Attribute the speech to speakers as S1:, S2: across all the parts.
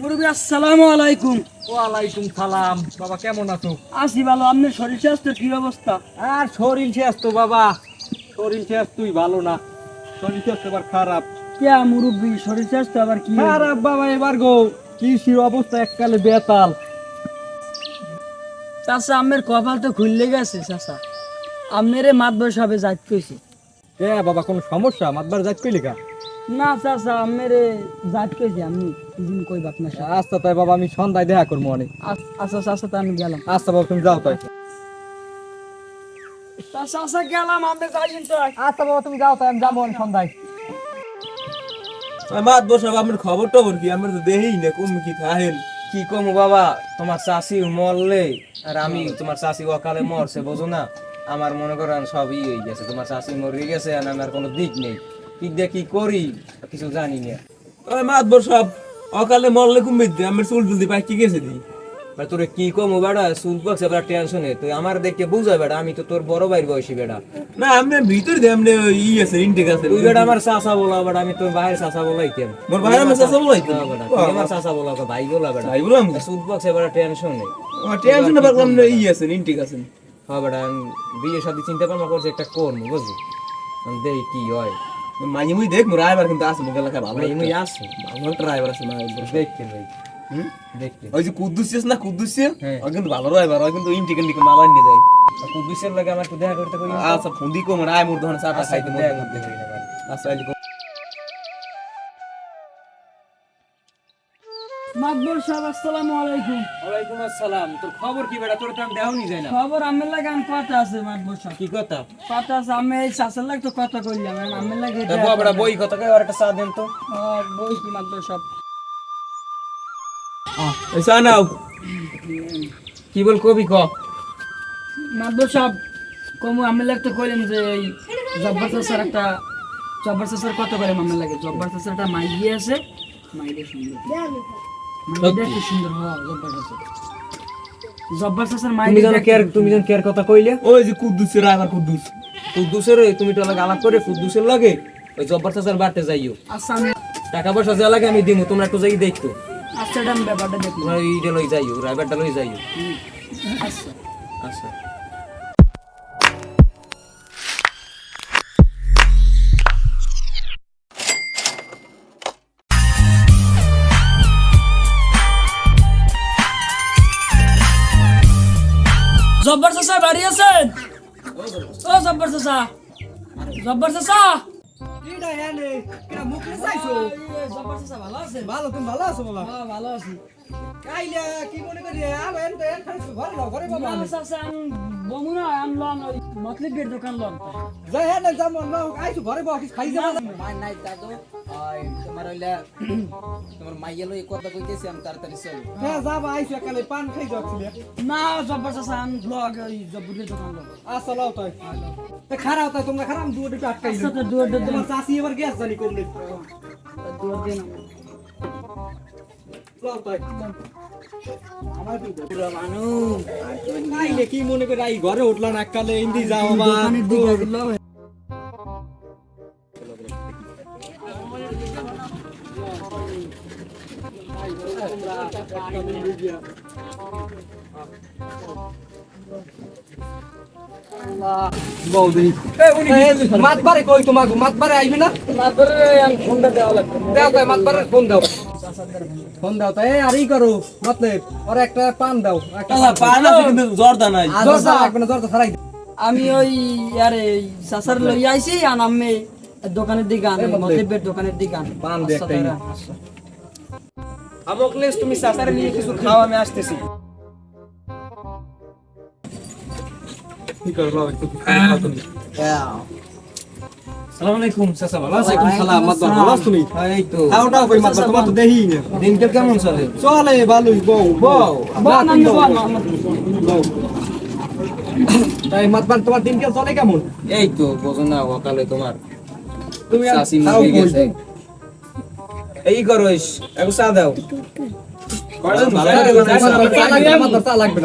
S1: মুরব্বী আসসালামু আলাইকুম।
S2: ওয়ালাইকুম সালাম। বাবা কেমন আছো?
S1: আসি ভালো। আপনার শরীর স্বাস্থ্যের কি অবস্থা?
S2: আর শরীর শেষ বাবা। শরীর শেষ ভালো না। শরীর শেষ এবার খারাপ।
S1: কে মুরব্বী শরীর স্বাস্থ্য আবার কি?
S2: খারাপ বাবা এবার গো। কৃষির অবস্থা? এককালে বেতাল।
S1: চাষা আমের কপাল তো খুললে গেছে চাষা আমেরে মাত বসাবে যাইত কইছে।
S2: এ বাবা কোনো সমস্যা? মাতবার যাক কইলি কা?
S1: না আমেরে কইছে আমি দিন কই বাপ না
S2: আচ্ছা তাই বাবা আমি সন্ধ্যায় দেখা করব অনেক।
S1: আচ্ছা তো আমি গেলাম।
S2: আচ্ছা বাবা তুমি যাও তাই।
S1: চাষা আচ্ছা গেলাম আমি যাই কিন্তু
S2: আচ্ছা বাবা তুমি যাও তাই আমি যাব সন্ধ্যায়।
S3: মাত বসাব আপনার খবর টবর কি? আমরা তো দেই না কম কি খাহেন
S4: কি কমু বাবা তোমার চাষি মরলে আর আমি তোমার চাষি অকালে মরছে বোঝো না? আমার মনে করেন সবই হয়ে গেছে তোমার চাষি মরে গেছে আর আমার কোনো দিক নেই। কি দিয়ে কি করি? কিছু জানি না।
S3: ওই মাত বসাব অকালে মরলে আমার চুল টুল দি পাইকি গেছে দি
S4: বা তোরে কি কমু বেড়া? চুল পাকছে বেড়া টেনশনে তুই আমার দেখে বুঝা বেড়া আমি তো তোর বড় ভাইয়ের বয়সী বেড়া।
S3: না আমরা ভিতর দিয়ে ই আছে ইনটেক আছে।
S4: তুই বেড়া আমার চাষা বলা বেড়া আমি তোর ভাইয়ের চাষা বলাই কেন?
S3: মোর ভাই আমার চাচা বলাই
S4: হ্যাঁ বেড়া, আমার বলা ভাই বলা বেড়া।
S3: ভাই বললাম
S4: চুল পাকছে বেড়া টেনশনে
S3: টেনশন না ই আছে ইনটেক আছে।
S4: হ্যাঁ বেড়া আমি বিয়ে শাদি চিন্তা ভাবনা করছি একটা করব বুঝলি? আমি দেখি কি হয়।
S3: মাঝে মুই দেখ মোর আইবার কিন্তু আছে মোকে লেখা ভালো
S4: ভাই এমনি আছে
S3: ভালো ড্রাইভার আছে না
S4: দেখতে ভাই
S3: হুম
S4: দেখতে
S3: ওই যে কুদ্দুসিয়াস না কুদ্দুসিয়া
S4: হ্যাঁ।
S3: ও কিন্তু ভালো ড্রাইভার ও কিন্তু ইনটেক ইনটেক মাল আনি দেয়
S4: কুদ্দুসের লাগে আমার একটু দেখা করতে করি
S3: আচ্ছা phone the co more I মোর ধরন চাটা খাইতে
S4: একটু
S3: মোর
S4: দেখা ভাই।
S3: আচ্ছা আইলি
S1: মাতবর সাহেব আসসালামু আলাইকুম।
S4: ওয়ালাইকুম আসসালাম। তোর খবর কি বেটা? তোর তো আমি নি যায় না।
S1: খবর আমের লাগে আমি কথা আছে সাহেব।
S4: কি কথা?
S1: কথা আছে আমি এই চাষার লাগে তো কথা কইলাম এখন লাগে
S4: তা বেটা বই কথা কই আর একটা চা দেন তো।
S1: বই কি মাতবর সাহেব?
S3: এই চা নাও।
S4: কি বল কবি ক?
S1: সাহেব কমু লাগে তো কইলাম যে এই জব্বার চাষার একটা জব্বার চাষার কত করে আমের লাগে? জব্বার চাষার একটা মাইগি আছে। মাইগি সুন্দর। জব্বার
S4: তুমি কেয়ার তুমি কেয়ার কথা কইলে।
S3: ওই যে কুদ্দুস ড্রাইভার কুদ্দুস।
S4: কুদ্দুসের ওই তুমি তো লাগে আলাপ করে কুদ্দুসের লাগে ওই জব্বার চাচার বাড়তে যাইও।
S1: আচ্ছা
S4: টাকা পয়সা যা লাগে আমি দিমু তোমরা একটু যাই দেখতো।
S1: আচ্ছা ব্যাপারটা দেখব।
S4: এইটা লই যাইও রাইবারটা লই যাইও।
S1: আচ্ছা।
S4: আচ্ছা।
S1: বাড়ি আছেন? ও জব্বার চাচা। জব্বার চাচা? হ্যাঁ
S2: মনে
S1: দোকান লন
S2: যাই হ্যাঁ না যাব না আইছো ঘরে বাবা খাই যাব
S5: মার নাই দাদু ওই তোমার হইলা তোমার মাইয়া লই কথা কইতেছি আমি তাড়াতাড়ি চল।
S2: হ্যাঁ যাব আইছো একালে পান খাই যাচ্ছিলে
S1: না জব্বার চাচা আমি ব্লগ ওই জব্বুরের দোকান লন
S2: আচ্ছা লাও তাই। তা খারাপ তাই তোমরা খারাপ? দুটো আটকাই
S1: আচ্ছা তো দিন
S2: তোমার চাষি এবার গ্যাস জানি করলে।
S1: দুয়ার দিন
S2: লাও তাই। আমার কি
S5: মানুষ।
S2: কি মনে করে ঘরে উঠলাম এককালে ইন্দি যাও মাতবারে কই তোমাকে মাতবারে আইবি না
S1: আমি ফোনটা দেওয়া লাগবে
S2: দাও তাই মাতবারে ফোন দাও ফোন দাও তাই আর ই করো মতলব ওর একটা পান দাও
S3: পান আছে কিন্তু জর্দা নাই
S2: জর্দা লাগবে না জর্দা ছাড়াই
S1: আমি ওই আরে সাসার লই আইছি আর আমি দোকানের দিকে আন মতলিবের দোকানের দিকে আন
S2: পান দে।
S4: আমকলেস তুমি চাচারে নিয়ে কিছু খাও আমি আসতেছি।
S2: কি করো লাও একটু
S4: সালাম আলাইকুম চাচা ভালো আছেন?
S2: সালাম মাতবার ভালো আছো তুমি
S4: এই তো।
S2: খাওটাও কই মাতবার তোমার তো দেহি না।
S4: দিনকাল কেমন চলে?
S2: চলে ভালোই বউ বউ। বউ তাই মাতবার তোমার দিনকাল চলে কেমন?
S4: এই তো বোঝো না সকালে তোমার
S2: তুমি আর
S4: এই করো একটু চা দাও।
S2: লাগবে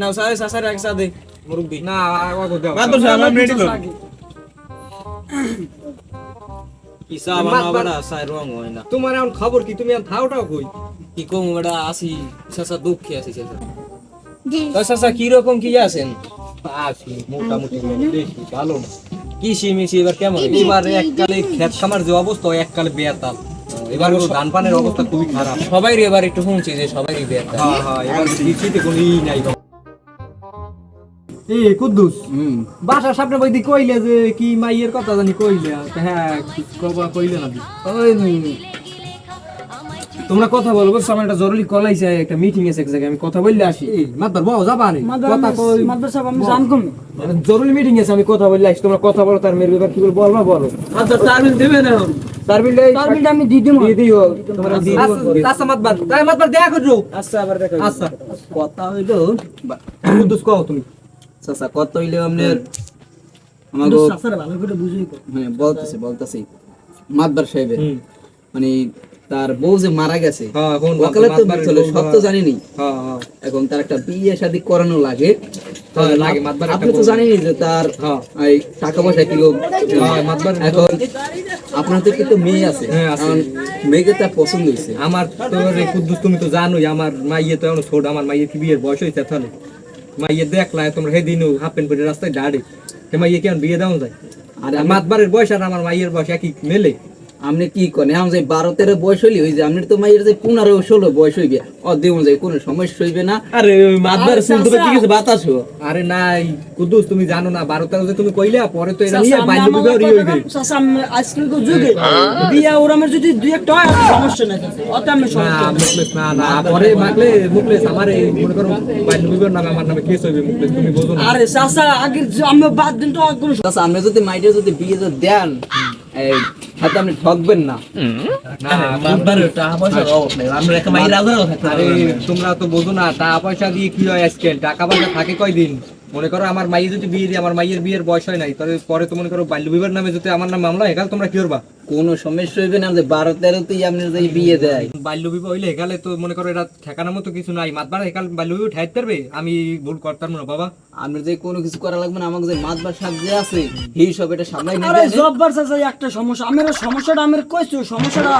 S2: না,
S4: সারে সাসারে এক
S2: আগো দাও।
S3: আমরা
S4: রং হয়
S2: তোমার এখন খবর কি? তুমি এখন থাওটাও কই?
S4: কি কম বেটা আসি দুঃখে তো চাচা কি রকম কি আছেন?
S2: আছি মোটামুটি বেশি ভালো। না
S4: কৃষি মিশি এবার কেমন?
S2: এবার এককালে খেত খামার যে অবস্থা এককালে বেয়াতাল। এবার ধান পানের অবস্থা খুবই খারাপ।
S4: সবাই এবার একটু শুনছি যে সবাই বেয়াতাল।
S2: হ্যাঁ হ্যাঁ এবার কৃষিতে কোনো ই নাই এ কুদ্দুস। বাসার সামনে বইদি কইলে যে কি মাইয়ের কথা জানি কইলে হ্যাঁ কবা কইলে না
S3: তোমরা কথা বলো বুঝছ? আমার একটা জরুরি কল আইছে একটা মিটিং আছে এক জায়গায় আমি কথা বললে আসি।
S2: এই মাতবার বাও যাবা রে? কথা কই?
S1: মাদ্রাস সাহেব আমি জান কম
S3: জরুরি মিটিং আছে আমি কথা বললে আসি। তোমরা কথা বলো তার মেয়ের ব্যাপার কি বলব বলবা বলো।
S5: আচ্ছা টার্মিল দেবে না
S3: তার বিলটা
S1: তার বিলটা আমি দিয়ে দিবো
S3: দিয়ে দিও। তোমরা দিয়ে দিও।
S2: আচ্ছা মাতবার তাই মাতবার দেখা করছ
S3: আচ্ছা আবার দেখা
S2: আচ্ছা।
S5: কথা হইল
S2: কুদ্দুস কও তুমি।
S5: চাচা কত হইল আমাকে
S1: চাচারা ভালো করে বুঝুই কর
S5: হ্যাঁ বলতেছে বলতেছি। মাতবার সাহেবের। মানে তার বউ যে মারা গেছে
S2: হ্যাঁ
S5: তো সব তো জানিনি।
S2: হ্যাঁ হ্যাঁ।
S5: এখন তার একটা বিয়ে শাদী করানো লাগে।
S2: হ্যাঁ,
S5: আপনি তো
S2: বউ।
S5: যে তার
S2: হ্যাঁ।
S5: টাকা পয়সা
S2: হ্যাঁ,
S5: এখন আপনার তো কিন্তু মেয়ে আছে।
S2: হ্যাঁ,
S5: মেয়েকে তার পছন্দ হয়েছে।
S2: আমার তো কুদ্দুস তুমি তো জানোই আমার মাইয়ে তো এখন ছোট আমার মাইয়ের কি বিয়ের বয়স হয়েছে তাহলে? মাইয়ে দেখলা তোমরা সেদিন হাফ প্যান্ট পরে রাস্তায় দাঁড়ে। মাইয়ে কেমন বিয়ে দেওয়া যায়?
S5: আর
S2: মাতবারের বয়স আর আমার মাইয়ের বয়স একই মেলে।
S5: আপনি কি করেন এখন যে বারো তেরো বয়স হইলে ওই যে আপনি তো মাইয়ের যে পনেরো ষোলো বয়স হইবে ও দেবো যায় কোনো সমস্যা হইবে না।
S3: আরে মাতবার শুনতে
S1: চাচা।
S3: কি কিছু বাতাসো
S2: আরে নাই কুদ্দুস তুমি জানো না বারো তেরো যে তুমি কইলে পরে তো এটা নিয়ে বাল্য বিবাহ হইবে
S1: চাচা, আজকালকার যুগে। বিয়া ওরামের যদি দুই একটা হয় সমস্যা নাই অত আমি সমস্যা
S2: না না পরে মাগলে মুখলেস আমার এই মনে করো বাল্য বিবাহ নামে আমার নামে কেস হইবে তুমি বোঝো না।
S1: আরে চাচা আগে যে আমি বাদ দিন তো কোনো
S5: আচ্ছা আপনি যদি মাইটের যদি বিয়ে যদি দেন হয়তো আপনি ঠকবেন না।
S3: থাকতে
S2: আরে তোমরা তো বোঝো না টাকা পয়সা দিয়ে কি হয় আজকাল? টাকা পয়সা থাকে কয়দিন? মনে করো আমার মাইয়ে যদি বিয়ে দিয়ে আমার মাইয়ের বিয়ের বয়স হয় নাই তাহলে পরে তো মনে করো বাল্য বিবাহের নামে যদি আমার নাম মামলা হয় তোমরা কি করবা?
S5: কোনো সমস্যা হইবে না যে বারো তেরোতেই আপনি যে বিয়ে দেয়।
S2: বাল্য বিবাহ হইলে এখানে তো মনে করো এটা ঠেকানোর মতো কিছু নাই। মাতবার এখানে বাল্য বিবাহ ঠাইতে পারবে? আমি ভুল করতাম না বাবা।
S5: আপনি যে কোনো কিছু করা লাগবে না আমাকে যে মাতবার সাপ যে আছে এই সব এটা সামলাই
S1: আরে জব্বার চাচা একটা সমস্যা। আমার সমস্যাটা আমি কইছি সমস্যাটা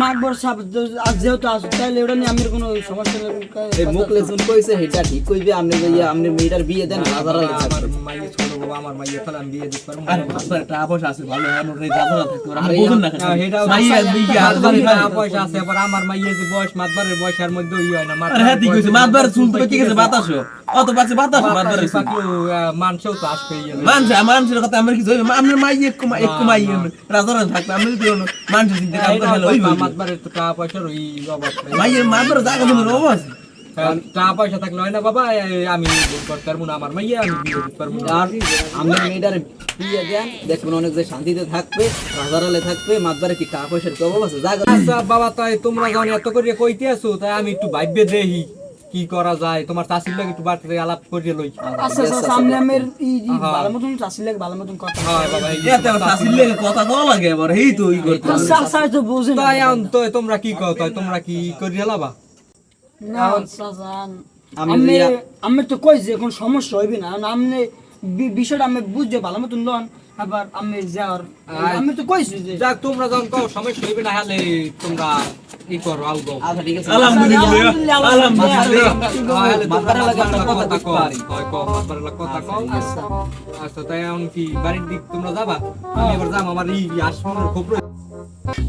S1: মাগবর সাহেব আজ যেহেতু আস তাহলে ওটা নিয়ে আমার কোনো সমস্যা নেই।
S5: এই মুখ লেসুন কইছে এটা ঠিক কইবে আপনি যে আপনি মেয়েটার বিয়ে দেন হাজার
S2: আমার। মাইয়ে ছোট বাবা আমার মাইয়ে তাহলে আমি বিয়ে দিতে পারব না।
S3: আরে মাতবার টাকা পয়সা আছে ভালো আমরা এই দাদা থাকতে পারে।
S5: আরে
S3: বুঝুন না মাইয়া
S2: পয়সা আছে আবার আমার যে বয়স মাতবারের বয়সের মধ্যে ই হয় না
S3: আরে হ্যাঁ ঠিক আছে মাতবার শুনতে কি গেছে বাতাসো অত পাচ্ছে বাতাস মাতবার
S2: মানুষও তো আসবে
S3: মানুষ মানুষের কথা আমরা হইবে আমরা মাই এক এক রাজারা থাকবে আমরা যদি মানুষের চিন্তা কাম করে হলো
S2: মাতবারের তো টাকা পয়সার ওই অভাব। নেই।
S3: মাইয়ের মাতবার জায়গা আছে।
S2: কারণ টাকা পয়সা থাকলে হয় না বাবা আমি করতে পারব না আমার মাইয়া আমি বিয়ে পারব না।
S5: আর মেয়েটার বিয়ে দেন দেখবেন অনেক যে শান্তিতে থাকবে থাকবে মাতবারে কি টাকা পয়সার কি অভাব আছে জায়গা
S2: আচ্ছা বাবা তাই তোমরা যখন এত করে কইতে আছো তাই আমি একটু ভাববে দেহি কি করা যায়? তোমার চাষির লাগে একটু বাড়তে আলাপ করিয়ে লই।
S1: আচ্ছা আচ্ছা সামনে আমার ই ই ভালো মতন চাষি লাগে ভালো মতন কথা
S2: হয় বাবা
S3: কথা লাগে এবার এই তো ই করতে হবে।
S1: তো বুঝেন
S2: তাই এখন তোমরা কি কও তাই তোমরা কি করিয়ে লাবা?
S5: আমি
S1: আমি তো কই যে এখন সমস্যা হইবে না। আপনি বিষয়টা আমি বুঝতে ভালো মতন লন। আবার আমি যাওয়ার আমি তো কইছি যে
S2: যাক তোমরা যখন কও সমস্যা হইবে না হলে তোমরা কি করো আউ গো।
S5: আচ্ছা ঠিক আছে।
S3: আলহামদুলিল্লাহ। আলহামদুলিল্লাহ
S5: মাতবারে লাগে কথা বুঝতে পারি
S2: হয় কও মাতবার লাগে কথা কও।
S1: আচ্ছা
S2: আচ্ছা তাই এখন কি বাড়ির দিক তোমরা যাবা? আমি এবার যাম আমার ই আসমানের খুব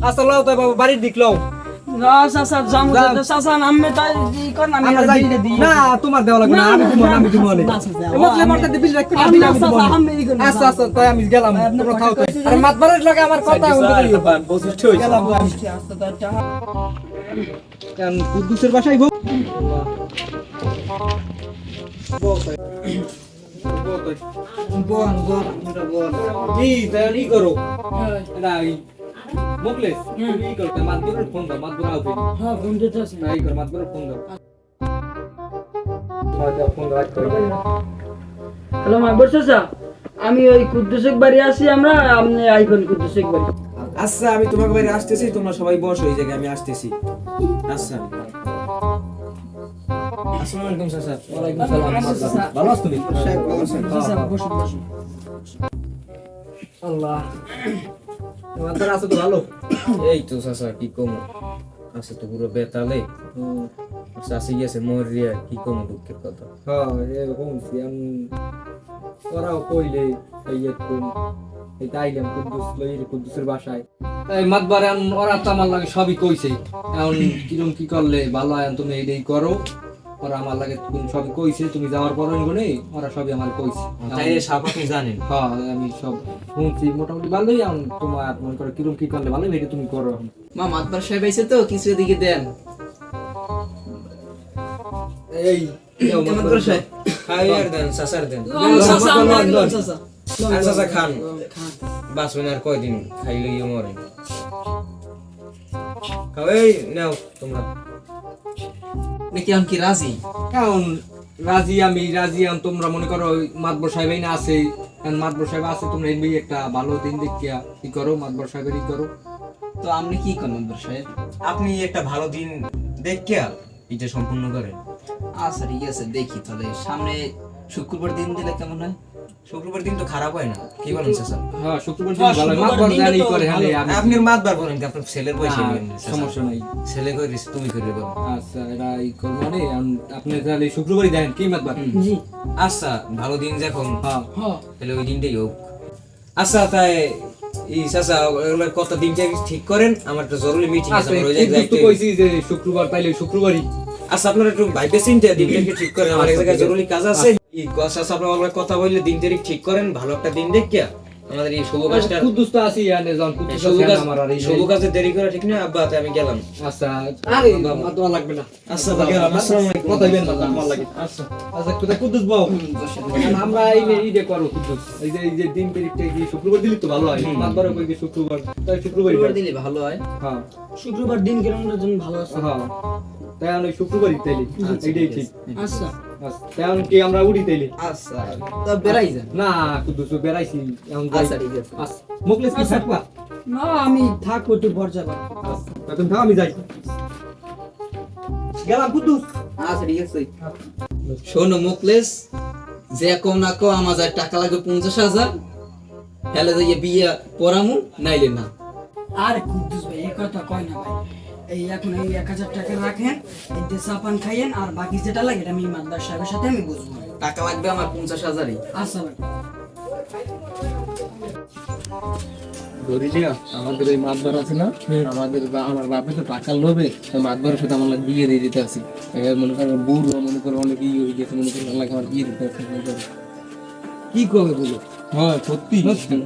S2: আচ্ছা লও তাই বাবা বাড়ির দিক লও। তোমার দেওয়া লাগবে না আমি তোমার আমি
S1: না।
S2: আচ্ছা আচ্ছা তাই আমি গেলাম তোমরা খাও আরে মাতবারের লাগে আমার কথা
S1: গেলাম
S2: কারণ কুদ্দুসের বাসায় হোক
S5: বল বল বল।
S2: ই তাই করো? এটা ই মুকলেশ ই করো মাতবরের ফোন দাও মাতবর আউবে
S1: হ্যাঁ ফোন দিতে আছে।
S2: না ই মাতবরের ফোন দাও হয়তো ফোন রাখ করো
S1: হ্যালো মাইবর চাচা আমি ওই কুদ্দুসেক বাড়ি আছি আমরা আপনি আইবেন কুদ্দুসেক বাড়ি।
S3: আচ্ছা আমি তোমাকে বাড়ি আসতেছি তোমরা সবাই বসো এই জায়গায় আমি আসতেছি। আচ্ছা। আসসালামু আলাইকুম স্যার ওয়ালাইকুম সালাম ভালো আছো তুমি
S1: চাচা বসুন বসুন।
S2: আল্লাহ। তোমার আছে তো ভালো?
S4: এই তো চাচা কি কম? আছে তো পুরো বেতালে চাষি গেছে মরিয়া কি কম দুঃখের কথা?
S2: হ্যাঁ এরকম সিয়াম ওরাও কইলে এই একটু এই তাইলাম কুদ্দুস লই কুদ্দুসের বাসায়। এই মাতবারে ওরা তো আমার লাগে সবই কইছে। এখন কিরম কি করলে ভালো হয় তুমি এইটাই করো। ওরা আমার লাগে কোন সবই কইছে তুমি যাওয়ার পর নেই ওরা সবই আমার কইছে।
S4: তাই সাপ আপনি জানেন?
S2: হ্যাঁ আমি সব শুনছি মোটামুটি ভালোই তোমার মনে করো কিরম কি করলে ভালো এটা তুমি করো
S5: মা মাতবার সাহেব আইছে তো কিছু এদিকে দেন।
S2: এই
S5: মাতবার সাহেব।
S4: খাই আর দেন চাচার দেন। খান। বাঁচবেন আর কয়দিন খাইলে গিয়ে মরে। খাও এই নাও তোমরা।
S5: আপনি কি কি রাজি?
S2: এখন রাজি আমি রাজি আন তোমরা মনে করো মাতবর সাহেব না আছে। কারণ মাতবর সাহেব আছে তোমরা এমনি একটা ভালো দিন দেখিয়া কি করো মাতবর সাহেবের ই করো।
S5: তো আপনি কি করেন মাতবর সাহেব?
S4: আপনি একটা ভালো দিন দেখিয়া এটা সম্পূর্ণ করেন।
S5: আচ্ছা ঠিক আছে দেখি তাহলে। সামনে শুক্রবার দিন দিলে কেমন হয়?
S4: শুক্রবার দিন তো খারাপ হয় না। কি বলেন চাচা
S2: হ্যাঁ শুক্রবার দিন ভালো। হয়। মাতবর জানি করে হ্যাঁ আমি
S4: আপনি মাতবার বলেন কি আপনার ছেলের বয়সে
S2: হ্যাঁ,
S4: নেবেন,
S2: সমস্যা নাই।
S4: ছেলে তুমি করে
S2: আচ্ছা এটা ই করব মানে আপনি তাহলে শুক্রবারই দেন কি মাতবার?
S1: জি।
S4: আচ্ছা ভালো দিন যখন।
S2: হ্যাঁ।
S1: হ্যাঁ।
S4: তাহলে ওই দিনটাই হোক। আচ্ছা তাই এই চাচা কত দিনটা ঠিক করেন? আমার তো জরুরি মিটিং আছে
S2: আচ্ছা
S4: আমার ওই জায়গায়
S2: একটু
S4: যাইতে-
S2: কইছি যে শুক্রবার তাইলে শুক্রবারই।
S4: আচ্ছা আপনারা একটু ভাইবে চিন্তা দিনটা ঠিক করেন। আমার এক জায়গায় জরুরি কাজ আছে। এই কথা আপনারা ওগুলো কথা বললে দিন তারিখ ঠিক করেন ভালো একটা দিন দেখিয়া আমাদের এই শুভ কাজটা
S2: কুদ্দুস তো আছি এনে যখন কুদ্দুস
S4: শুভ কাজ
S2: আমার আর
S4: শুভ কাজে দেরি করে ঠিক না আব্বা আমি গেলাম।
S2: আচ্ছা আরে লাগবে না।
S4: আচ্ছা গেলাম। আসসালামু আলাইকুম।
S2: কথা না আমার লাগে।
S4: আচ্ছা।
S2: আচ্ছা কোথায় কুদ্দুস বাবু আমরা এই যে ঈদে করো কুদ্দুস এই যে এই যে দিন তারিখটা কি শুক্রবার দিলি তো ভালো হয়? মাতবারও কই কি শুক্রবার? তাই
S5: শুক্রবার
S2: করো।
S5: দিলে ভালো হয়।
S2: হ্যাঁ।
S1: শুক্রবার দিন কেমন জন্য ভালো আছে?
S2: হ্যাঁ। তাই আমি শুক্রবারই তাইলি। এইটাই ঠিক
S1: আচ্ছা।
S2: আচ্ছা, কি আমরা উড়ি তাইলি?
S5: আচ্ছা। তা বেড়াই যান।
S2: না কুদ্দুস বেড়াইছি। এখন
S5: আচ্ছা ঠিক আছে।
S2: আচ্ছা মুখলেস কি থাকবা?
S1: না আমি থাকব একটু ঘর যাব।
S2: আচ্ছা তুমি থাও আমি যাই। গেলাম কুদ্দুস।
S5: আচ্ছা ঠিক আছে। শোনো মুকলেশ যে কম না কো আমার যা টাকা লাগবে পঞ্চাশ হাজার। হেলে যাইয়ে বিয়ে পড়ামু নাইলে না।
S1: আর কুদ্দুস ভাই এই কথা কয় না ভাই। এই এখন এই এক হাজার টাকা রাখেন এতে চাপান খাইয়েন আর বাকি যেটা লাগে এটা আমি ইমানদার সাহেবের সাথে আমি বুঝব।
S5: টাকা লাগবে আমার পঞ্চাশ হাজারই।
S1: আচ্ছা ভাই।
S3: ধরিলিয়া আমাদের এই মাতবার আছে না? আমাদের আমার বাপে তো টাকা লোভে মাতবারের সাথে আমার বিয়ে দিয়ে দিতে আসি। এবার মনে করো বুড়ো মনে করো অনেক ইয়ে হয়ে গেছে মনে করো আমার বিয়ে দিতে আসি
S2: কি করবে বলো?
S3: হ্যাঁ সত্যি?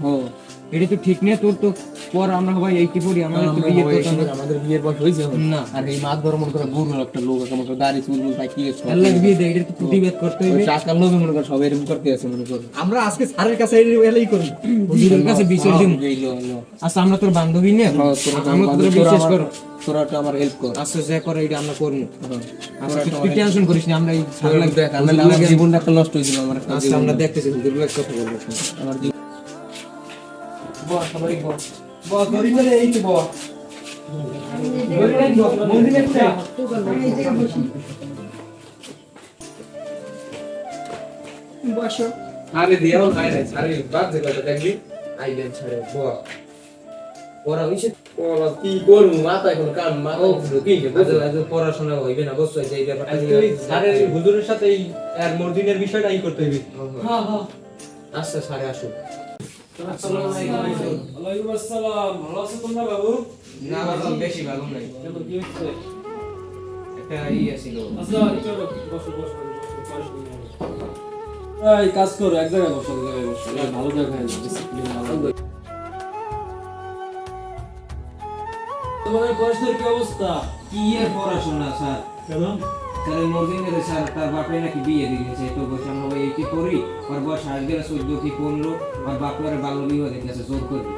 S3: হ্যাঁ।
S2: এটা তো ঠিক নেই তোর তো পর আমরা সবাই এইটি পড়ি আমাদের তো বিয়ে হবে
S3: আমাদের বিয়ের বয়স হয়েছে
S2: না।
S3: আর এই মাতবার মনে করো বুড়ো একটা লোক আছে মনে করো দাড়ি চুল মুল পাকিয়ে গেছে
S2: আল্লাহ বিয়ে দেয় এটা তো প্রতিবাদ করতে হবে।
S3: টাকার লোভে মনে করো সবাই এরকম করতে আছে মনে করো।
S2: আমরা আজকে স্যারের কাছে এলাই করি
S4: হুজুরের কাছে বিচার দিন
S3: এই লো।
S4: আচ্ছা আমরা তোর বান্ধবী না?
S3: হ্যাঁ, তোরা
S4: আমরা তোরা
S3: তোরা
S4: বিশেষ
S3: আমার- তোরা একটু আমার হেল্প কর।
S4: আচ্ছা যা করে এটা আমরা করব।
S3: হ্যাঁ।
S4: আচ্ছা তুই- তুই টেনশন করিস না আমরা এই
S3: লাগবে। নাহলে আমার জীবনটা একটা নষ্ট হয়ে যাবে আমার
S4: আচ্ছা আমরা দেখতেছি হুজুরের কথা বলব।
S3: আমার
S2: বস সবাই বস বস ধরি ধরে এই তো বস মন্দিরে
S1: বসো।
S2: আরে দিয়াও নাই রে আরে বাদ দে কথা দেখবি? আইলেন ছাড়ে বস
S4: পড়া হইছে?
S3: ওলা কি করব? মাথায় কোনো কান মাথায় কিছু ঢুকেই
S4: আজ পড়াশোনা হইবে না বুঝছ? যে এই ব্যাপারটা
S2: স্যারের হুজুরের সাথে এই আর মর্দিনের করতে হবে
S1: হ্যাঁ হ্যাঁ
S4: আচ্ছা সাড়ে আসুক।
S6: ওয়ালাইকুম আসসালাম। ভালো আছো তোমরা বাবু?
S4: না বাবা, বেশি ভালো নাই।
S6: কেন কি হচ্ছে?
S4: একটা ইয়ে ছিল
S6: আচ্ছা চলো বসো বসো বসো এই কাজ করো এক জায়গায় বসো এক জায়গায় বসো। ভালো জায়গায় ডিসিপ্লিন ভালো তোমাদের পড়াশোনার কি অবস্থা?
S4: কি এর পড়াশোনা স্যার?
S6: কেন
S4: স্যার মর্দিনের স্যার তার বাপে নাকি বিয়ে দিয়েছে তো বলছে আমরা ওই এইটি করি? আর বয়স আসবে চোদ্দ কি পনেরো আর বাপের বাল্য বিবাহ দেখেছে জোর করবি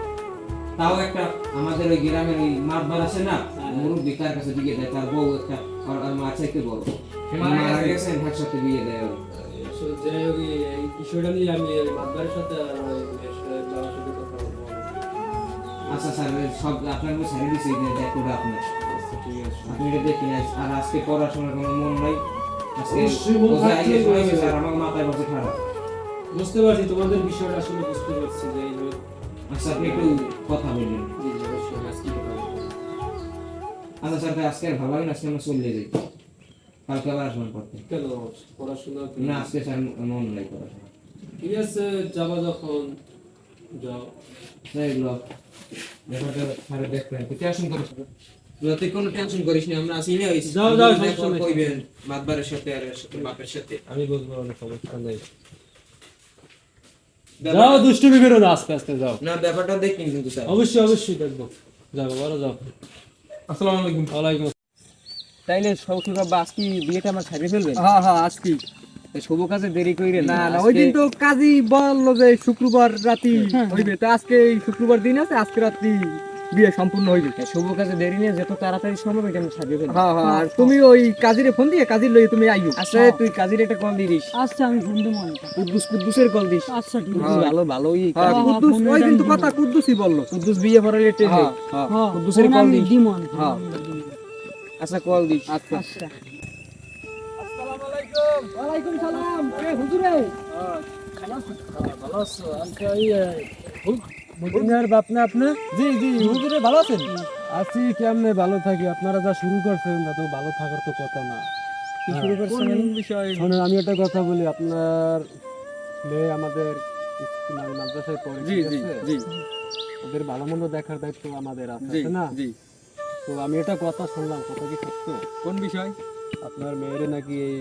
S4: তাও একটা আমাদের ওই গ্রামের ওই মাতবার আছে না মুরব্বী তার কাছে বিয়ে দেয় তার বউ একটা আর আর মা চাইতে বড় মারা গেছে। একসাথে বিয়ে দেয়
S6: যাই হোক এই- এই বিষয়টা নিয়ে আমি এই সাথে
S4: আচ্ছা স্যার সব আপনার ছেড়ে দিচ্ছি দায়িত্বটা আপনার। আপনি এটা দেখি আর আজকে পড়াশোনার কোনো মন নাই। আজকে
S6: অবশ্যই মন
S4: বোঝা
S6: থাকতেই
S4: গেছে
S6: হবে।
S4: স্যার আমার মাথায় বসে খারাপ।
S6: বুঝতে পারছি তোমাদের বিষয়টা আসলে বুঝতে পারছি যে
S4: আচ্ছা আপনি একটু কথা বলবেন। আচ্ছা স্যার আজকে আর ভালো না? আজকে আমরা চলে যাই। কালকে আবার আসবেন পড়তে।
S6: কেন? পড়াশোনা
S4: না আজকে স্যার মন নাই পড়াশোনা।
S6: ঠিক আছে যাবা যখন যাও।
S4: এগুলো ব্যাপারটা স্যার দেখবেন তুই টেনশন করিস না। এগুলো তুই কোনো টেনশন করিস না আমরা আসি না
S6: যাও, যাও, সমস্যা
S4: কইবেন মাতবারের সাথে আর বাপের সাথে।
S6: আমি বুঝব সমস্যা নেই। যাও দুষ্টুমি না আস্তে আস্তে যাও।
S4: না ব্যাপারটা দেখি কিন্তু স্যার।
S6: অবশ্যই অবশ্যই দেখব। যাও বড় যাও। আসসালামু আলাইকুম। ওয়ালাইকুম
S4: তাইলে সৌখী বাবা আজকে বিয়েটা আমার ফেলবেন?
S2: হ্যাঁ হ্যাঁ আজকে।
S4: শুভ কাজে দেরি কইরেন
S2: না না ওই দিন তো কাজী বলল যে শুক্রবার রাতি হইবে তো আজকে শুক্রবার দিন আছে আজকে রাত্রি বিয়ে সম্পূর্ণ হইবে
S4: শুভ কাজে দেরি নিয়ে যত তাড়াতাড়ি সম্ভব এটা আমি ছাড়িয়ে ফেলব
S2: হ্যাঁ হ্যাঁ আর তুমি ওই কাজীরে ফোন দিয়ে কাজীর লই তুমি আইও
S4: আচ্ছা। তুই কাজীর একটা কল দিস।
S1: আচ্ছা আমি ফোন দেবো
S4: কুদ্দুস কুদ্দুসের কল দিস।
S1: আচ্ছা ঠিক
S4: কুদ্দুস ভালো ভালোই
S2: হ্যাঁ
S1: হ্যাঁ,
S2: কুদ্দুস ওই কিন্তু কথা কুদ্দুসই বলল।
S4: কুদ্দুস বিয়ে পড়ালে টেনে
S2: হ্যাঁ হ্যাঁ।
S1: হ্যাঁ
S4: কুদ্দুসের কল দিস।
S1: দিমন
S2: হ্যাঁ।
S4: আচ্ছা কল দিস।
S2: আচ্ছা।
S1: আচ্ছা।
S2: ওয়ালাইকুম সালাম। এ হুজুরে।
S6: ভালো আছো? এই মদিনার বাপ না আপনি?
S2: জি জি হুজুরে ভালো আছেন?
S6: আছি কেমনে ভালো থাকি? আপনারা যা শুরু করছেন তা তো ভালো থাকার তো কথা না।
S4: কি শুরু করছেন?
S2: বিষয়?
S6: শোনেন আমি একটা কথা বলি আপনার মেয়ে আমাদের মানে মাদ্রাসায় পড়ে
S2: জি জি জি।
S6: ওদের ভালো মন্দ দেখার দায়িত্ব আমাদের আছে না?
S2: জি।
S6: তো আমি একটা কথা শুনলাম কথা কি সত্য?
S2: কোন বিষয়?
S6: আপনার মেয়েরে নাকি এই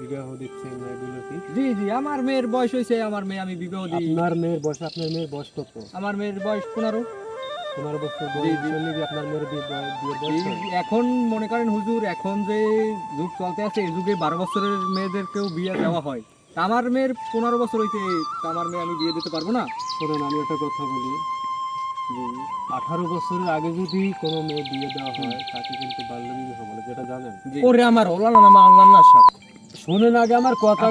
S6: বিবাহ দিচ্ছে না এগুলো কি?
S2: জি জি আমার মেয়ের বয়স হয়েছে আমার মেয়ে আমি বিবাহ দিই।
S6: আপনার মেয়ের বয়স আপনার মেয়ের বয়স কত?
S2: আমার মেয়ের বয়স পনেরো।
S6: পনেরো বছর বয়স আপনার মেয়ের বিয়ের
S2: এখন মনে করেন হুজুর এখন যে যুগ চলতে আছে এই যুগে বারো বছরের মেয়েদেরকেও বিয়ে দেওয়া হয়। আমার মেয়ের পনেরো বছর হইতে আমার মেয়ে আমি বিয়ে দিতে পারব না?
S6: শোনেন আমি একটা কথা বলি। আঠারো বছরের আগে যদি কোনো মেয়ে বিয়ে দেওয়া হয় তাকে কিন্তু বাল্য বিবাহ বলে যেটা জানেন?
S4: ওরে আমার না মা আল্লাহ না সব
S6: শোনেন আগে আমার কথা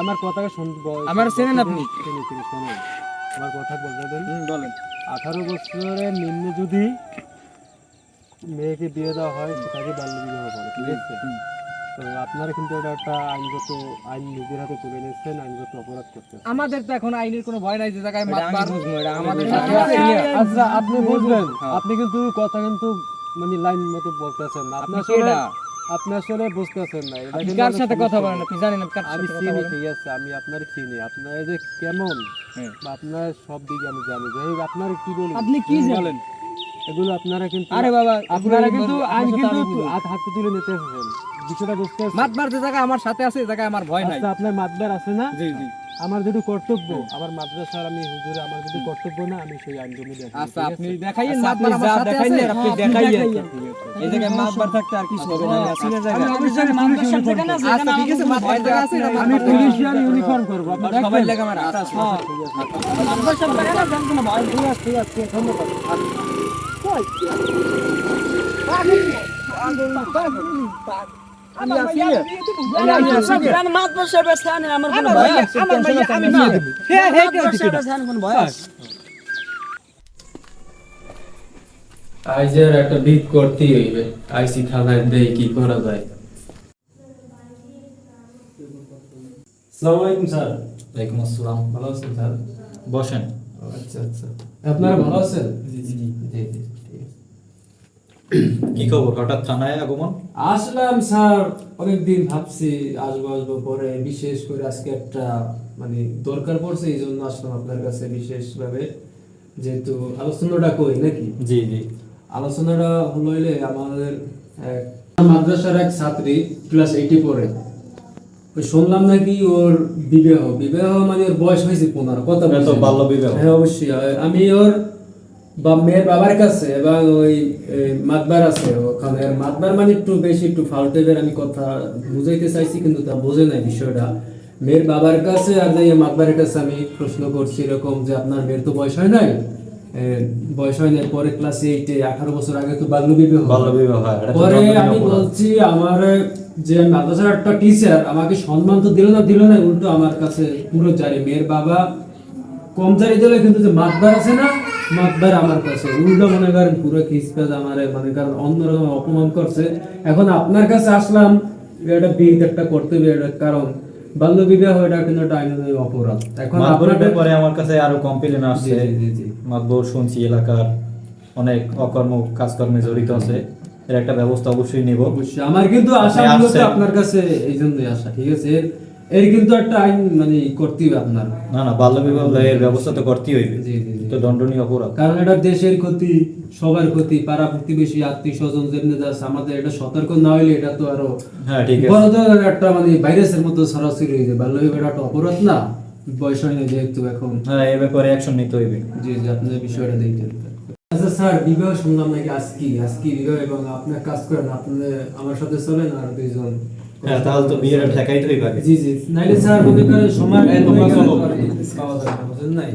S6: আমার কথাকে শুনব
S2: আমার চেনেন আপনি?
S6: শোনেন আমার কথা বলতে দেন
S2: বলেন।
S6: আঠারো বছরের নিম্নে যদি মেয়েকে বিয়ে দেওয়া হয় সেটাকে বাল্য বিবাহ বলে ঠিক আছে? তো আপনারা কিন্তু এটা একটা আইনগত আইন নিজের হাতে তুলে নিচ্ছেন আইনগত অপরাধ করতেছেন।
S2: আমাদের তো এখন আইনের কোনো ভয় নাই যে জায়গায় মাতবার আমাদের।
S6: আচ্ছা আপনি বুঝবেন
S2: হ্যাঁ।
S6: আপনি কিন্তু কথা কিন্তু মানে লাইন মতো বলতেছেন না। আপনি
S2: আপনি
S6: আসলে আপনি আসলে বুঝতেছেন না। এটা
S2: আপনি কার সাথে কথা বলেন আপনি? জানেন কার
S6: আমি
S2: সাথে কথা
S6: চিনি
S2: বলেন।
S6: ঠিক আছে আমি আপনার চিনি। আপনার যে কেমন?
S2: হ্যাঁ।
S6: বা আপনার সব দিকে আমি জানি। যাই আপনার কি বলি
S1: আপনি কি
S6: বলেন? এগুলো আপনারা কিন্তু
S2: আরে বাবা
S6: আপনারা কিন্তু আইন কিন্তু হাত হাতে তুলে নিতে এসেছেন বিষয়টা বুঝতে?
S2: মাতবার যে জায়গায় আমার সাথে আছে এই জায়গায় আমার ভয় নাই
S6: আচ্ছা আপনার মাতবার আছে না
S2: জি জি
S6: আমার যদি কর্তব্য আমার মাদ্রাসার আমি হুজুরে আমার যদি কর্তব্য না আমি সেই দেখি
S2: আচ্ছা আপনি দেখাইয়েন
S4: আচ্ছা,
S2: মাতবার আমার সাথে আছে
S4: আপনি
S2: হ্যাঁ,
S4: দেখাইয়েন। এই জায়গায় মাতবার থাকতে আর কিছু হবে না আছি না
S2: আমি অবশ্যই
S1: মাদ্রাসার যেখানে আছে,
S2: আচ্ছা ঠিক আছে মাতবার জায়গা আছে
S6: আমি
S2: মাতবার জায়গা।
S6: পুলিশিয়ার ইউনিফর্ম করব আপনি
S4: সবাই? লাগে আমার আচ্ছা
S2: হ্যাঁ।
S1: মাদ্রাসার যেখানে আছে, আমি কোনো ভয়
S6: ঠিক আছে ঠিক আছে ধন্যবাদ
S2: আছি
S1: আমি মাদ্রাসার ব্যবস্থা
S6: আইজের একটা বিট করতেই হইবে আইসি থানায় দেই কি করা যায় আসসালামু আলাইকুম স্যার
S5: ওয়ালাইকুম আসসালাম
S6: ভালো আছেন স্যার
S5: বসেন
S6: আচ্ছা আচ্ছা আপনারা ভালো আছেন
S5: জি জি জি জি কি খবর? হঠাৎ থানায় আগমন?
S6: আসলাম স্যার। অনেকদিন ভাবছি আসব আসব। পরে বিশেষ করে আজকে একটা মানে দরকার পড়ছে এই জন্য আসলাম আপনার কাছে বিশেষ ভাবে যেহেতু আলোচনাটা কই নাকি?
S5: জি জি।
S6: আলোচনাটা হলো আমাদের এক মাদ্রাসার এক ছাত্রী ক্লাস এইটে পড়ে। ওই শুনলাম নাকি ওর বিবাহ। বিবাহ মানে ওর বয়স হয়েছে পনেরো। কত
S5: বাল্য বিবাহ।
S6: হ্যাঁ অবশ্যই। আমি ওর বা মেয়ের বাবার কাছে এবং ওই মাতবার আছে ওখানে মাতবার মানে একটু বেশি একটু টাইপের আমি কথা বুঝাইতে চাইছি কিন্তু তা বোঝে নাই বিষয়টা। মেয়ের বাবার কাছে আর যে মাতবারের কাছে আমি প্রশ্ন করছি এরকম যে আপনার মেয়ের তো বয়স হয় নাই? বয়স হয় নাই পরে ক্লাস এইটে আঠারো বছর আগে তো পরে আমি বলছি আমার যে মাদ্রাসার একটা টিচার আমাকে সম্মান তো দিল না দিল না উল্টো আমার কাছে পুরো জারি। মেয়ের বাবা কম জারি দিলে কিন্তু যে মাতবার আছে না মাতবার আমার কাছে। উল্টো মনে করেন পুরো খিসকাজ আমার মনে করেন অন্যরকম অপমান করছে। এখন আপনার কাছে আসলাম যে একটা বিয়ে একটা করতে হবে এটা কারণ বাল্য বিবাহ এটা কিন্তু একটা আইনের অপরাধ। এখন
S7: ব্যাপারে আমার কাছে আরও কমপ্লেন আসছে। মাতবর শুনছি এলাকার অনেক অকর্ম কাজকর্মে জড়িত আছে। এর একটা ব্যবস্থা অবশ্যই নেব।
S6: অবশ্যই। আমার কিন্তু আশা। আপনার কাছে এই জন্যই আশা ঠিক আছে? এর কিন্তু একটা আইন মানে হবে আপনার।
S7: না না বাল্য বিবাহ এর ব্যবস্থা তো করতেই হইবে।
S6: জি জি জি।
S7: তো দণ্ডনীয় অপরাধ।
S6: কারণ এটা দেশের ক্ষতি সবার ক্ষতি পাড়া প্রতিবেশী আত্মীয় স্বজন যেমনি যাচ্ছে আমাদের এটা সতর্ক না হইলে এটা তো আরও
S7: হ্যাঁ ঠিক আছে।
S6: বড় ধরনের একটা মানে ভাইরাসের মতো সরাসরি হয়ে যায় বাল্য বিবাহ একটা অপরাধ না। বয়স হয়নি যেহেতু এখন।
S7: হ্যাঁ এ ব্যাপারে অ্যাকশন নিতে হইবে।
S6: জি জি আপনার বিষয়টা দেখতেন আচ্ছা স্যার বিবাহ শুনলাম নাকি আজকে আজকে বিবাহ এবং আপনার কাজ করেন? আপনাদের আমার সাথে চলেন আর দুইজন।
S7: হ্যাঁ তাহলে তো বিয়ের ঠেকাই তো হইবে
S6: জি জি। নাইলে স্যার মনে সময়
S2: তোমরা
S6: হয়ে
S2: চলো।
S6: পাওয়া যাবে না, বুঝেন নাই?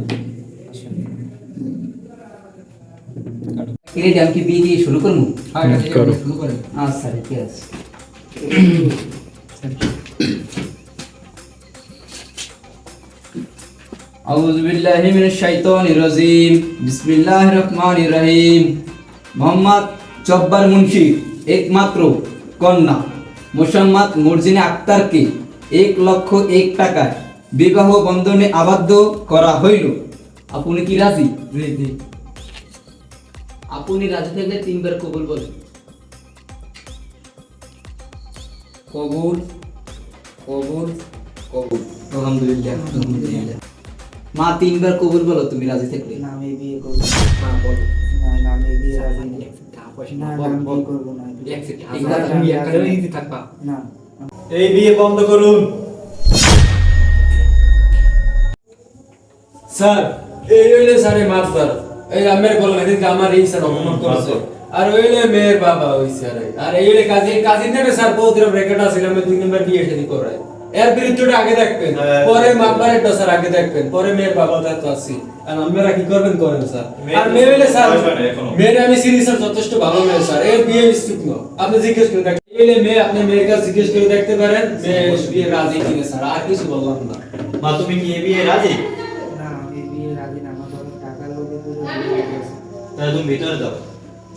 S5: আমি কি বিয়ে দিয়ে শুরু করব?
S2: হ্যাঁ শুরু করেন
S5: আচ্ছা ঠিক আছে। আউযু বিল্লাহি মিনাশ শাইতানির রাজিম। বিসমিল্লাহির রহমানির রহিম। মোহাম্মদ জব্বার মুন্সি একমাত্র কন্যা। মোসাম্মদ মর্জিনা আক্তারকে এক লক্ষ এক টাকায় বিবাহ বন্ধনে আবদ্ধ করা হইল। আপনি কি রাজি? আপনি রাজি থাকলে তিনবার কবুল বলেন। কবুল কবুল কবুল। আলহামদুলিল্লাহ আলহামদুলিল্লাহ। মা তিনবার কবুল বলো তুমি রাজি থাকলে।
S8: না আমি বিয়ে করব। না।
S5: বলো।
S8: না না আমি বিয়ে রাজি না আমি না
S5: এই তুমি একাডেমি দিতে থাকবা।
S8: না
S7: এই বিয়ে বন্ধ করুন।
S6: স্যার এই হইলে স্যার এই আমের এদিকে আমার এই স্যার অপমান করেছে। আর ওইলে মেয়ের বাবা ওই স্যার। আর এই হইলে কাজী কাজী নেবে স্যার বহুদিন রেকর্ড আছে আমি দুই নম্বর বিয়ে শাদী করাই এর বিরুদ্ধটা আগে দেখবেন।
S7: হ্যাঁ।
S6: পরে মাতবারেরটা স্যার আগে দেখবেন। পরে মেয়ের বাবা তো আসি আর আপনারা কি করবেন করেন স্যার? আর মেয়ে হইলে স্যার
S7: হয়।
S6: মেয়ের আমি স্যার যথেষ্ট ভালো মেয়ে স্যার। এর বিয়ে স্থিত ন আপনি জিজ্ঞেস করে দেখেন। এই মেয়ে আপনি মেয়ের কাছে জিজ্ঞেস করে দেখতে পারেন মেয়ে বিয়ে রাজি কিনা স্যার। আর কিছু বললাম না।
S7: মা তুমি কি এ বিয়ে রাজি?
S8: না আমি বিয়ে রাজি না। আমার পুরো বিয়ে
S7: তাহলে তুমি ভিতরে যাও।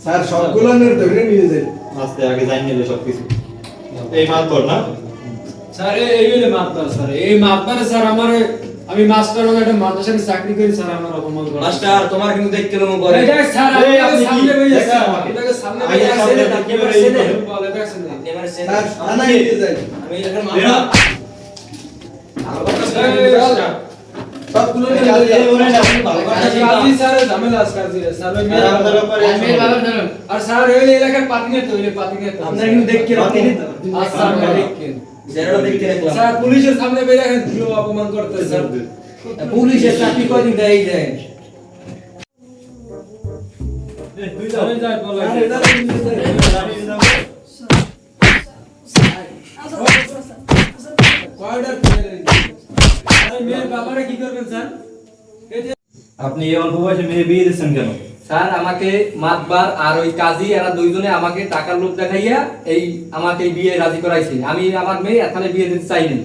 S9: স্যার সবগুলো নিয়ে ধরে নিয়ে যাই।
S7: আস্তে আগে জানিয়ে নেবে সবকিছু। এই মাত কর না?
S6: স্যার এই- এই মাতবার স্যার। এই মাতবারে স্যার আমার আমি মাস্টার হয়ে একটা মাদ্রাসায় চাকরি করি স্যার আমার অপমান করে
S5: মাস্টার তোমার কিন্তু দেখতে লোম করে?
S6: এই দেখ স্যার
S7: আপনি
S6: সামনে
S7: দেখছেন
S6: স্যার। এটাকে সামনে আছে
S7: এই
S6: বলে দেখছেন না।
S5: এবারে
S9: স্যার যাই।
S5: আমি এলাকার
S7: বেরো।
S9: সবগুলো নিয়ে
S7: এই,
S9: যাই
S7: না, আপনি ভালো কথা
S6: কাজী স্যার ঝামেলা ওই
S7: আর আমাদের
S6: আর ধরুন। আর স্যার এলাকার পাতি নিয়ে তো ওই পাতি তো
S5: আপনারা কিন্তু দেখতে
S6: আচ্ছা দেখেন স্যার পুলিশের সামনে বেরিয়ে দেখেন কেউ অপমান করতে স্যার
S5: পুলিশের চাকরি কয়দিন দেয় এই দেয়
S6: চলে যায় বলে
S9: আর এটা নিয়ে যাই
S6: কয়টার ফেলে আরে মেয়ের বাবারে কি করবেন স্যার
S7: আপনি এই অল্প বয়সে মেয়ে বিয়ে দিচ্ছেন কেন?
S2: স্যার আমাকে মাতবার আর ওই কাজী এরা দুইজনে আমাকে টাকার লোভ দেখাইয়া এই আমাকে বিয়ে রাজি করাইছে। আমি আমার মেয়ে এখানে বিয়ে দিতে চাইনি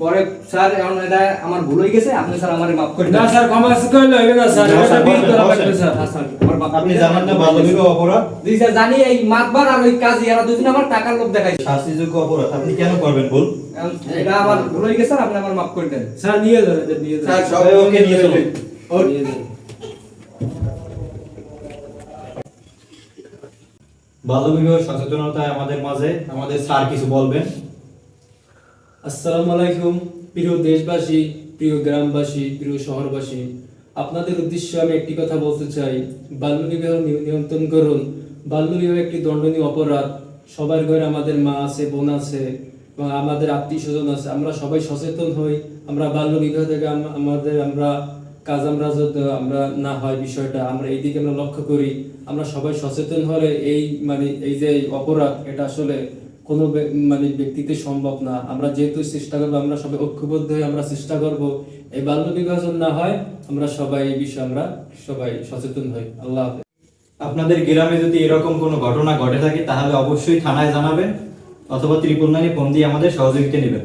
S2: পরে স্যার এখন এটা আমার ভুল হয়ে গেছে আপনি স্যার আমার মাফ করে
S6: না স্যার ক্ষমা করলে হবে না স্যার। এটা বিল করা লাগবে স্যার।
S2: করে
S7: আপনি জানেন না বাল্য বিবাহ অপরাধ?
S2: জি স্যার জানি এই মাতবার আর ওই কাজী এরা দুজনে আমার টাকার লোভ দেখাইছে।
S7: শাস্তিযোগ্য অপরাধ আপনি কেন করবেন ভুল
S2: এটা আমার ভুল হয়ে গেছে স্যার আপনি আমার মাফ করে দেন।
S6: স্যার নিয়ে এটা নিয়ে যান
S9: স্যার সব
S7: এই, ওকে নিয়ে চলুন।
S6: নিয়ে
S7: বাল্য বিবাহ সচেতনতায় আমাদের মাঝে আমাদের স্যার কিছু বলবেন।
S6: আসসালামু আলাইকুম, প্রিয় দেশবাসী, প্রিয় গ্রামবাসী, প্রিয় শহরবাসী। আপনাদের উদ্দেশ্যে আমি একটি কথা বলতে চাই। বাল্যবিবাহ নিয়ন্ত্রণ করুন। বাল্যবিবাহ একটি দণ্ডনীয় অপরাধ। সবার ঘরে আমাদের মা আছে, বোন আছে এবং আমাদের আত্মীয় স্বজন আছে। আমরা সবাই সচেতন হই। আমরা বাল্যবিবাহ থেকে আমাদের আমরা কাজ আমরা আমরা না হয় বিষয়টা, আমরা এই দিকে আমরা লক্ষ্য করি, আমরা সবাই সচেতন হলে এই মানে এই যে অপরাধ, এটা আসলে কোনো মানে ব্যক্তিতে সম্ভব না। আমরা যেহেতু চেষ্টা করব, আমরা সবাই ঐক্যবদ্ধ হয়ে আমরা চেষ্টা করব। এই বাল্য বিভাজন না হয়, আমরা সবাই এই বিষয়ে আমরা সবাই সচেতন হই। আল্লাহ
S7: আপনাদের গ্রামে যদি এরকম কোনো ঘটনা ঘটে থাকে, তাহলে অবশ্যই থানায় জানাবেন, অথবা ত্রিপুল নাইনে ফোন দিয়ে আমাদের সহযোগিতা নেবেন।